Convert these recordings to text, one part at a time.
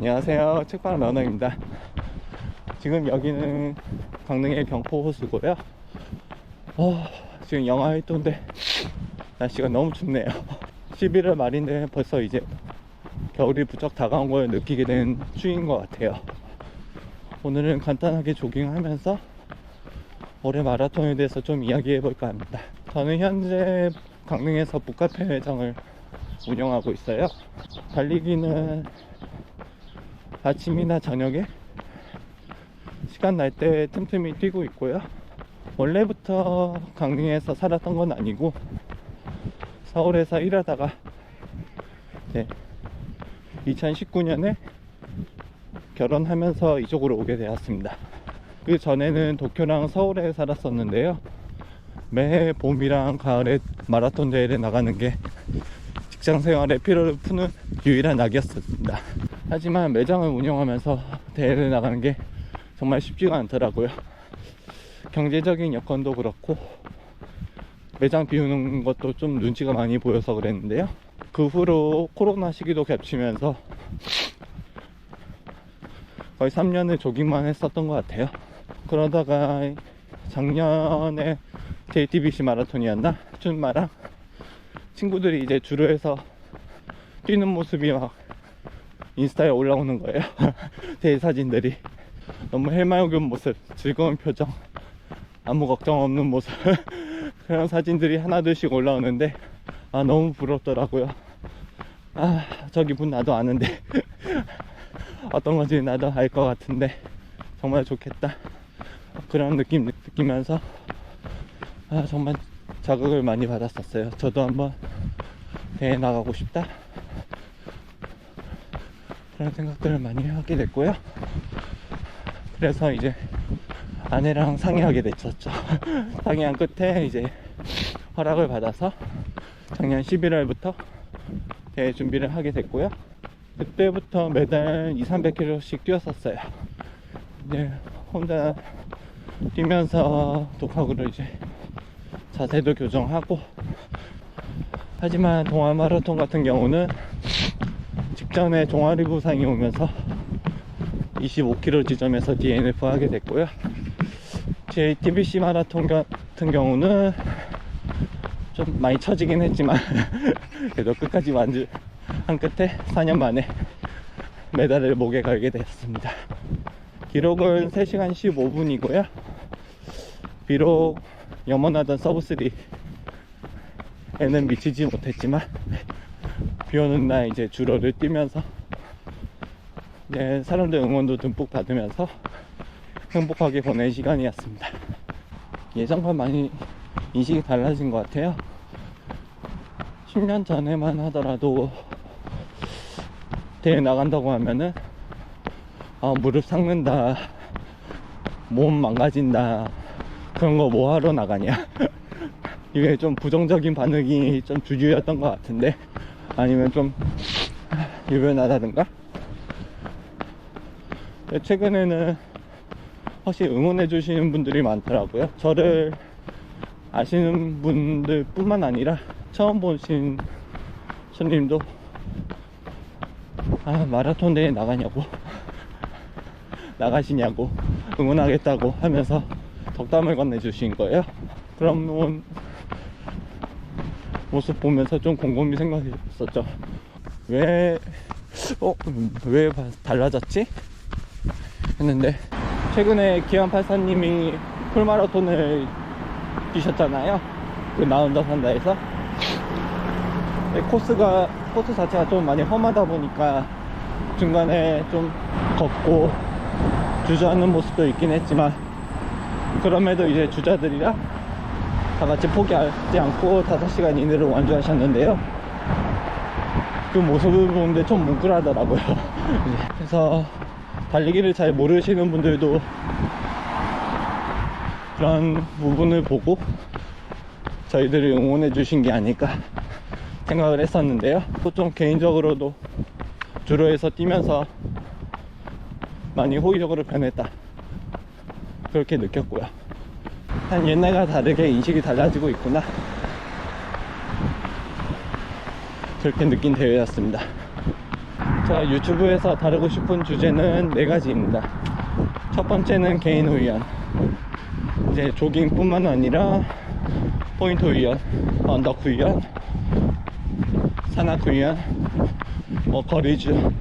안녕하세요. 책방 러너입니다. 지금 여기는 강릉의 경포 호수고요. 어, 지금 영하 1도인데 날씨가 너무 춥네요. 11월 말인데 벌써 이제 겨울이 부쩍 다가온 걸 느끼게 된 추위인 것 같아요. 오늘은 간단하게 조깅하면서 올해 마라톤에 대해서 좀 이야기해 볼까 합니다. 저는 현재 강릉에서 북카페 매장을 운영하고 있어요. 달리기는 아침이나 저녁에 시간 날 때 틈틈이 뛰고 있고요. 원래부터 강릉에서 살았던 건 아니고 서울에서 일하다가 네, 2019년에 결혼하면서 이쪽으로 오게 되었습니다. 그 전에는 도쿄랑 서울에 살았었는데요. 매 봄이랑 가을에 마라톤 대회를 나가는 게 직장 생활의 피로를 푸는 유일한 낙이었습니다. 하지만 매장을 운영하면서 대회를 나가는 게 정말 쉽지가 않더라고요. 경제적인 여건도 그렇고 매장 비우는 것도 좀 눈치가 많이 보여서 그랬는데요. 그 후로 코로나 시기도 겹치면서 거의 3년을 조깅만 했었던 것 같아요. 그러다가 작년에 JTBC 마라톤이었나? 춘마랑 친구들이 이제 주로해서 뛰는 모습이 막 인스타에 올라오는 거예요. 제 사진들이. 너무 해맑은 모습, 즐거운 표정, 아무 걱정 없는 모습. 그런 사진들이 하나둘씩 올라오는데, 아, 너무 부럽더라고요. 아, 저 기 분 나도 아는데. 어떤 건지 나도 알 것 같은데, 정말 좋겠다. 그런 느낌 느끼면서, 아, 정말 자극을 많이 받았었어요. 저도 한번 대회 나가고 싶다. 그런 생각들을 많이 하게 됐고요. 그래서 이제 아내랑 상의하게 됐었죠. 상의한 끝에 이제 허락을 받아서 작년 11월부터 대회 준비를 하게 됐고요. 그때부터 매달 2, 300km씩 뛰었었어요. 이제 혼자 뛰면서 독학으로 이제 자세도 교정하고 하지만 동아 마라톤 같은 경우는 직전에 종아리 부상이 오면서 25km 지점에서 DNF 하게 됐고요. JTBC 마라톤 같은 경우는 좀 많이 처지긴 했지만 그래도 끝까지 완주한 끝에 4년 만에 메달을 목에 걸게 되었습니다. 기록은 3시간 15분이고요. 비록 염원하던 서브3 에는 미치지 못했지만 비 오는 날 이제 주로를 뛰면서 이제 사람들 응원도 듬뿍 받으면서 행복하게 보낸 시간이었습니다. 예전과 많이 인식이 달라진 것 같아요. 10년 전에만 하더라도 대회 나간다고 하면은 아, 무릎 삭는다, 몸 망가진다, 그런 거 뭐 하러 나가냐. 이게 좀 부정적인 반응이 좀 주주였던 것 같은데 아니면 좀 유별나다든가? 최근에는 확실히 응원해 주시는 분들이 많더라고요. 저를 아시는 분들 뿐만 아니라 처음 보신 손님도 아 마라톤 대회 나가냐고 나가시냐고 응원하겠다고 하면서 덕담을 건네주신 거예요. 그런 모습 보면서 좀 곰곰이 생각했었죠. 왜, 어, 왜 달라졌지? 했는데, 최근에 기안84님이 풀마라톤을 뛰셨잖아요. 그 나온다 산다에서. 코스가, 코스 자체가 좀 많이 험하다 보니까 중간에 좀 걷고 주저하는 모습도 있긴 했지만, 그럼에도 이제 주자들이랑 다 같이 포기하지 않고 5시간 이내로 완주하셨는데요. 그 모습을 보는데 좀 뭉클하더라고요. 그래서 달리기를 잘 모르시는 분들도 그런 부분을 보고 저희들을 응원해 주신 게 아닐까 생각을 했었는데요. 또 좀 개인적으로도 주로에서 뛰면서 많이 호의적으로 변했다. 그렇게 느꼈고요. 한 옛날과 다르게 인식이 달라지고 있구나 그렇게 느낀 대회였습니다 제가 유튜브에서 다루고 싶은 주제는 네 가지입니다. 첫 번째는 개인 훈련. 이제 조깅뿐만 아니라 포인트 훈련, 언덕 훈련, 산악 훈련, 뭐 거리주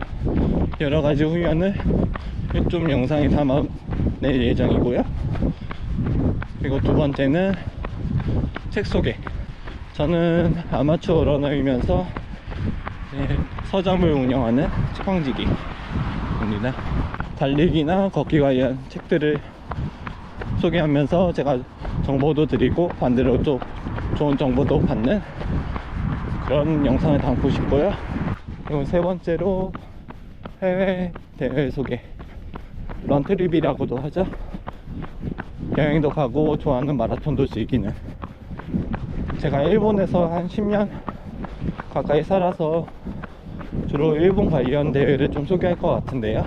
여러 가지 훈련을 좀 영상에 담아 낼 예정이고요. 그리고 두 번째는 책 소개. 저는 아마추어 러너이면서 네, 서점을 운영하는 책방지기입니다. 달리기나 걷기 관련 책들을 소개하면서 제가 정보도 드리고 반대로 또 좋은 정보도 받는 그런 영상을 담고 싶고요. 그리고 세 번째로 해외 대회 소개. 런트립이라고도 하죠. 여행도 가고 좋아하는 마라톤도 즐기는. 제가 일본에서 한 10년 가까이 살아서 주로 일본 관련 대회를 좀 소개할 것 같은데요.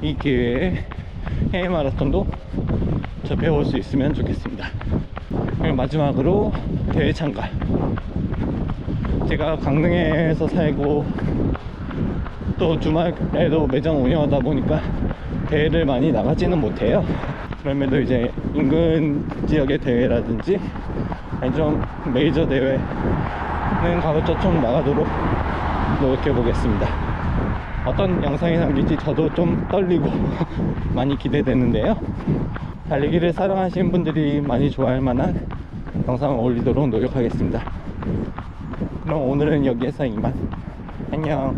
이 기회에 해외 마라톤도 저 배울 수 있으면 좋겠습니다. 그리고 마지막으로 대회 참가. 제가 강릉에서 살고 또 주말에도 매장 운영하다 보니까 대회를 많이 나가지는 못해요. 그럼에도 이제 인근 지역의 대회라든지 아니 좀 메이저 대회는 가급적 좀 나가도록 노력해 보겠습니다. 어떤 영상이 남길지 저도 좀 떨리고 많이 기대되는데요. 달리기를 사랑하시는 분들이 많이 좋아할 만한 영상을 올리도록 노력하겠습니다. 그럼 오늘은 여기에서 이만. 안녕.